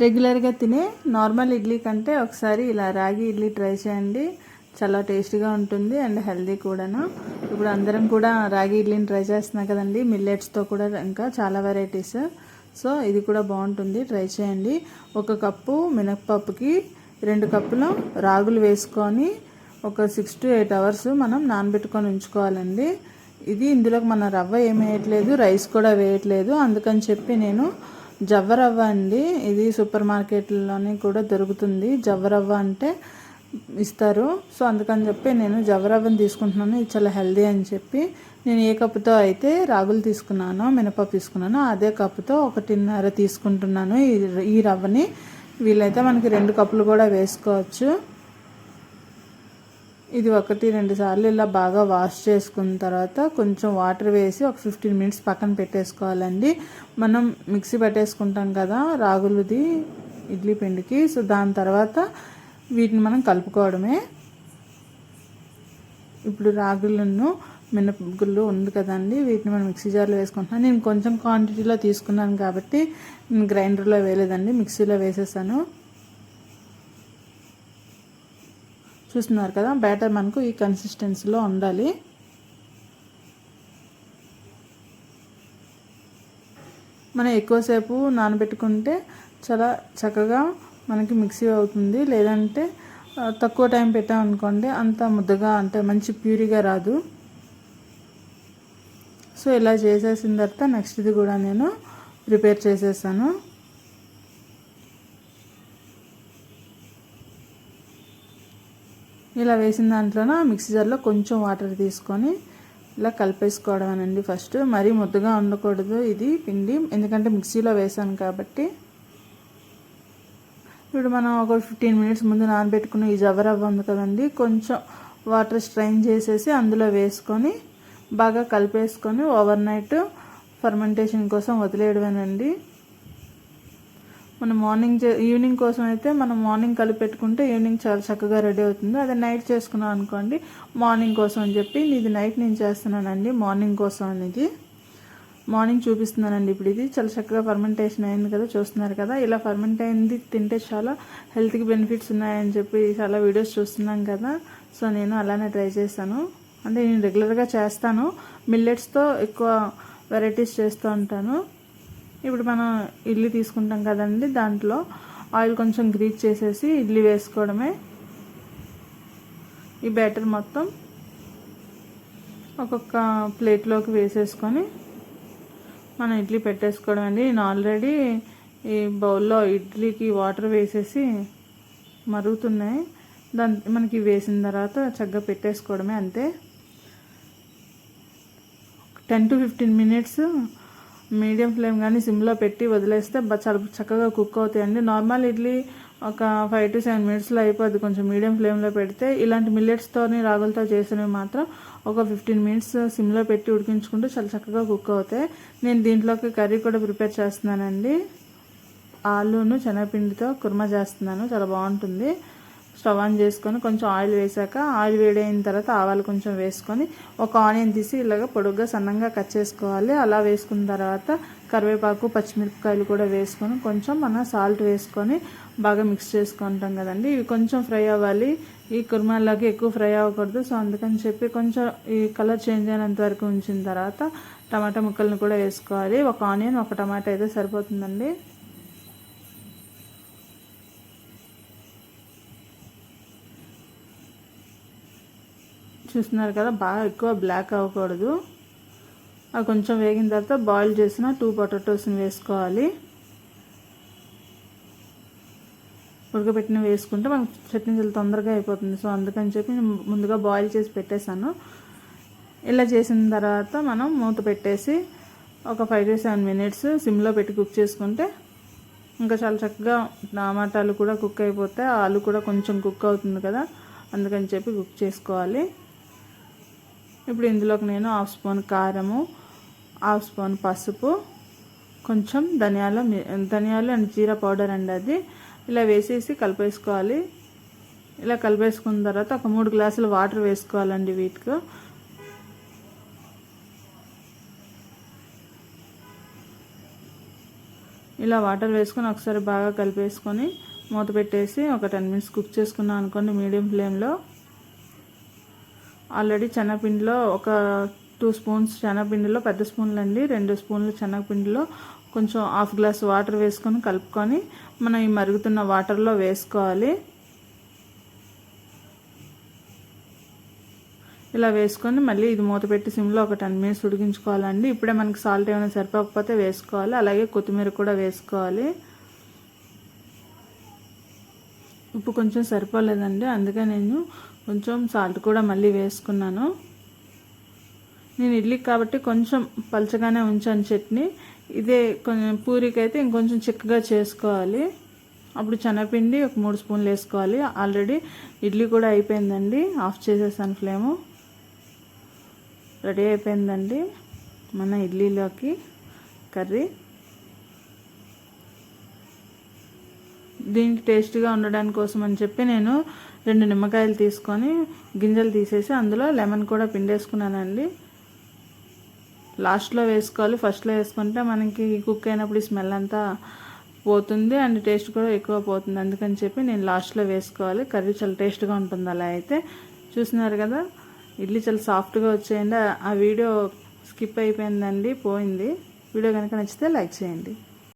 రెగ్యులర్గా తినే నార్మల్ ఇడ్లీ కంటే ఒకసారి ఇలా రాగి ఇడ్లీ ట్రై చేయండి. చాలా టేస్టీగా ఉంటుంది అండ్ హెల్దీ కూడాను. ఇప్పుడు అందరం కూడా రాగి ఇడ్లీని ట్రై చేస్తున్నాం కదండి. మిల్లెట్స్తో కూడా ఇంకా చాలా వెరైటీస్. సో ఇది కూడా బాగుంటుంది. ట్రై చేయండి. ఒక కప్పు మినప్పప్పుకి రెండు కప్పులు రాగులు వేసుకొని ఒక సిక్స్ టు ఎయిట్ అవర్స్ మనం నానబెట్టుకొని ఉంచుకోవాలండి. ఇది ఇందులోకి మన రవ్వ ఏమి వేయట్లేదు రైస్ కూడా వేయట్లేదు. అందుకని చెప్పి నేను జవ్వరవ్వ అండి. ఇది సూపర్ మార్కెట్లోనే కూడా దొరుకుతుంది. జవ్వరవ్వ అంటే ఇస్తారు. సో అందుకని చెప్పి నేను జవరవ్వను తీసుకుంటున్నాను. ఇది చాలా హెల్దీ అని చెప్పి నేను ఏ కప్పుతో అయితే రాగులు తీసుకున్నానో మినపప్పు తీసుకున్నానో అదే కప్పుతో ఒకటిన్నర తీసుకుంటున్నాను ఈ ఈ రవ్వని. వీలైతే మనకి రెండు కప్పులు కూడా వేసుకోవచ్చు. ఇది ఒకటి రెండు సార్లు ఇలా బాగా వాష్ చేసుకున్న తర్వాత కొంచెం వాటర్ వేసి ఒక ఫిఫ్టీన్ మినిట్స్ పక్కన పెట్టేసుకోవాలండి. మనం మిక్సీ పట్టేసుకుంటాం కదా రాగులది ఇడ్లీ పిండికి. సో దాని తర్వాత వీటిని మనం కలుపుకోవడమే. ఇప్పుడు రాగులను మినపగుళ్ళు ఉంది కదండి వీటిని మనం మిక్సీ జార్లో వేసుకుంటున్నాను నేను కొంచెం క్వాంటిటీలో తీసుకున్నాను కాబట్టి నేను గ్రైండర్లో వేయలేదండి మిక్సీలో వేసేసాను. చూస్తున్నారు కదా బ్యాటర్ మనకు ఈ కన్సిస్టెన్సీలో ఉండాలి. మనం ఎక్కువసేపు నానబెట్టుకుంటే చాలా చక్కగా మనకి మిక్సీ అవుతుంది. లేదంటే తక్కువ టైం పెట్టామనుకోండి అంత ముద్దగా అంటే మంచి ప్యూరిగా రాదు. సో ఇలా చేసేసిన తర్వాత నెక్స్ట్ ఇది కూడా నేను ప్రిపేర్ చేసేసాను. ఇలా వేసిన దాంట్లోన మిక్సీ జార్లో కొంచెం వాటర్ తీసుకొని ఇలా కలిపేసుకోవడం అండి ఫస్ట్. మరీ ముద్దగా ఉండకూడదు ఇది పిండి. ఎందుకంటే మిక్సీలో వేసాను కాబట్టి. ఇప్పుడు మనం ఒక ఫిఫ్టీన్ మినిట్స్ ముందు నానబెట్టుకున్న ఈ జవరవ్వ ఉంది కదండి కొంచెం వాటర్ స్ట్రైన్ చేసేసి అందులో వేసుకొని బాగా కలిపేసుకొని ఓవర్ నైట్ ఫర్మెంటేషన్ కోసం వదిలేయడమేనండి. మనం మార్నింగ్ ఈవినింగ్ కోసం అయితే మనం మార్నింగ్ కలిపి పెట్టుకుంటే ఈవినింగ్ చాలా చక్కగా రెడీ అవుతుంది. అదే నైట్ చేసుకున్నాం అనుకోండి మార్నింగ్ కోసం అని చెప్పి ఇది నైట్ నేను చేస్తున్నానండి మార్నింగ్ కోసం అనేది. మార్నింగ్ చూపిస్తున్నానండి ఇప్పుడు ఇది. చాలా చక్కగా ఫర్మెంటేషన్ అయింది కదా చూస్తున్నారు కదా. ఇలా ఫర్మెంట్ అయింది తింటే చాలా హెల్త్కి బెనిఫిట్స్ ఉన్నాయని చెప్పి చాలా వీడియోస్ చూస్తున్నాం కదా. సో నేను అలానే ట్రై చేస్తాను. అంటే నేను రెగ్యులర్గా చేస్తాను. మిల్లెట్స్తో ఎక్కువ వెరైటీస్ చేస్తూ ఉంటాను. ఇప్పుడు మనం ఇడ్లీ తీసుకుంటాం కదండి దాంట్లో ఆయిల్ కొంచెం గ్రీజ్ చేసేసి ఇడ్లీ వేసుకోవడమే. ఈ బ్యాటర్ మొత్తం ఒక్కొక్క ప్లేట్లోకి వేసేసుకొని మనం ఇడ్లీ పెట్టేసుకోవడం అండి. నేను ఆల్రెడీ ఈ బౌల్లో ఇడ్లీకి వాటర్ వేసేసి మరుగుతున్నాయి. దాని మనకి వేసిన తర్వాత చక్కగా పెట్టేసుకోవడమే అంతే. Ten to fifteen minutes medium flame కానీ సిమ్లో పెట్టి వదిలేస్తే చాలా చక్కగా కుక్ అవుతాయండి. నార్మల్ ఇడ్లీ ఒక ఫైవ్ టు సెవెన్ మినిట్స్లో అయిపోద్ది. కొంచెం మీడియం ఫ్లేమ్లో పెడితే ఇలాంటి మిల్లెట్స్తోని రాగులతో చేసినవి మాత్రం ఒక ఫిఫ్టీన్ మినిట్స్ సిమ్లో పెట్టి ఉడికించుకుంటే చాలా చక్కగా కుక్ అవుతాయి. నేను దీంట్లోకి కర్రీ కూడా ప్రిపేర్ చేస్తున్నానండి. ఆలూను శనగపిండితో కుర్మా చేస్తున్నాను. చాలా బాగుంటుంది. స్టవ్ ఆన్ చేసుకొని కొంచెం ఆయిల్ వేసాక ఆయిల్ వేడైన తర్వాత ఆవాలు కొంచెం వేసుకొని ఒక ఆనియన్ తీసి ఇలాగ పొడుగ్గా సన్నంగా కట్ చేసుకోవాలి. అలా వేసుకున్న తర్వాత కరివేపాకు పచ్చిమిరపకాయలు కూడా వేసుకొని కొంచెం మన సాల్ట్ వేసుకొని బాగా మిక్స్ చేసుకుంటాం కదండి. ఇవి కొంచెం ఫ్రై అవ్వాలి. ఈ కుర్మాల్లోకి ఎక్కువ ఫ్రై అవ్వకూడదు. సో అందుకని చెప్పి కొంచెం ఈ కలర్ చేంజ్ అయినంత వరకు ఉంచిన తర్వాత టమాటా ముక్కలను కూడా వేసుకోవాలి. ఒక ఆనియన్ ఒక టమాటా అయితే సరిపోతుందండి. చూస్తున్నారు కదా బాగా ఎక్కువ బ్లాక్ అవ్వకూడదు. అవి కొంచెం వేగిన తర్వాత బాయిల్ చేసిన టూ పొటాటోస్ని వేసుకోవాలి. ఉడకబెట్టిన వేసుకుంటే మనకు చట్నీ చాలా తొందరగా అయిపోతుంది. సో అందుకని చెప్పి ముందుగా బాయిల్ చేసి పెట్టేశాను. ఇలా చేసిన తర్వాత మనం మూత పెట్టేసి ఒక ఫైవ్ టు సెవెన్ మినిట్స్ సిమ్లో పెట్టి కుక్ చేసుకుంటే ఇంకా చాలా చక్కగా టమాటాలు కూడా కుక్ అయిపోతాయి. ఆలు కూడా కొంచెం కుక్ అవుతుంది కదా అందుకని చెప్పి కుక్ చేసుకోవాలి. ఇప్పుడు ఇందులోకి నేను హాఫ్ స్పూన్ కారము హాఫ్ స్పూన్ పసుపు కొంచెం ధనియాల ధనియాలు అండ్ జీరా పౌడర్ అండి అది. ఇలా వేసేసి కలిపేసుకోవాలి. ఇలా కలిపేసుకున్న తర్వాత ఒక మూడు గ్లాసులు వాటర్ వేసుకోవాలండి వీటికి. ఇలా వాటర్ వేసుకొని ఒకసారి బాగా కలిపేసుకొని మూత పెట్టేసి ఒక టెన్ మినిట్స్ కుక్ చేసుకున్నాం అనుకోండి మీడియం ఫ్లేమ్లో. ఆల్రెడీ శనగపిండిలో ఒక టూ స్పూన్స్ శనగపిండిలో పెద్ద స్పూన్లు అండి రెండు స్పూన్లు శనగపిండిలో కొంచెం హాఫ్ గ్లాస్ వాటర్ వేసుకొని కలుపుకొని మనం ఈ మరుగుతున్న వాటర్లో వేసుకోవాలి. ఇలా వేసుకొని మళ్ళీ ఇది మూత పెట్టి సిమ్లో ఒక టెన్ మినిట్స్ ఉడికించుకోవాలండి. ఇప్పుడే మనకి సాల్ట్ ఏమైనా సరిపోకపోతే వేసుకోవాలి. అలాగే కొత్తిమీర కూడా వేసుకోవాలి. ఉప్పు కొంచెం సరిపోలేదండి. అందుకే నేను కొంచెం సాల్ట్ కూడా మళ్ళీ వేసుకున్నాను. నేను ఇడ్లీకి కాబట్టి కొంచెం పలచగానే ఉంచాను చట్నీ. ఇదే కొంచెం పూరికి అయితే ఇంకొంచెం చిక్కగా చేసుకోవాలి. అప్పుడు శనగపిండి ఒక మూడు స్పూన్లు వేసుకోవాలి. ఆల్రెడీ ఇడ్లీ కూడా అయిపోయిందండి. ఆఫ్ చేసేసాను ఫ్లేము. రెడీ అయిపోయిందండి మన ఇడ్లీలోకి కర్రీ. దీనికి టేస్ట్గా ఉండడానికి కోసం అని చెప్పి నేను రెండు నిమ్మకాయలు తీసుకొని గింజలు తీసేసి అందులో లెమన్ కూడా పిండేసుకున్నానండి. లాస్ట్లో వేసుకోవాలి. ఫస్ట్లో వేసుకుంటే మనకి కుక్ అయినప్పుడు ఈ స్మెల్ అంతా పోతుంది అండ్ టేస్ట్ కూడా ఎక్కువ పోతుంది. అందుకని చెప్పి నేను లాస్ట్లో వేసుకోవాలి. కర్రీ చాలా టేస్ట్గా ఉంటుంది అలా అయితే. చూసినారు కదా? ఇడ్లీ చాలా సాఫ్ట్గా వచ్చేయండి. ఆ వీడియో స్కిప్ అయిపోయిందండి పోయింది. వీడియో కనుక నచ్చితే లైక్ చేయండి.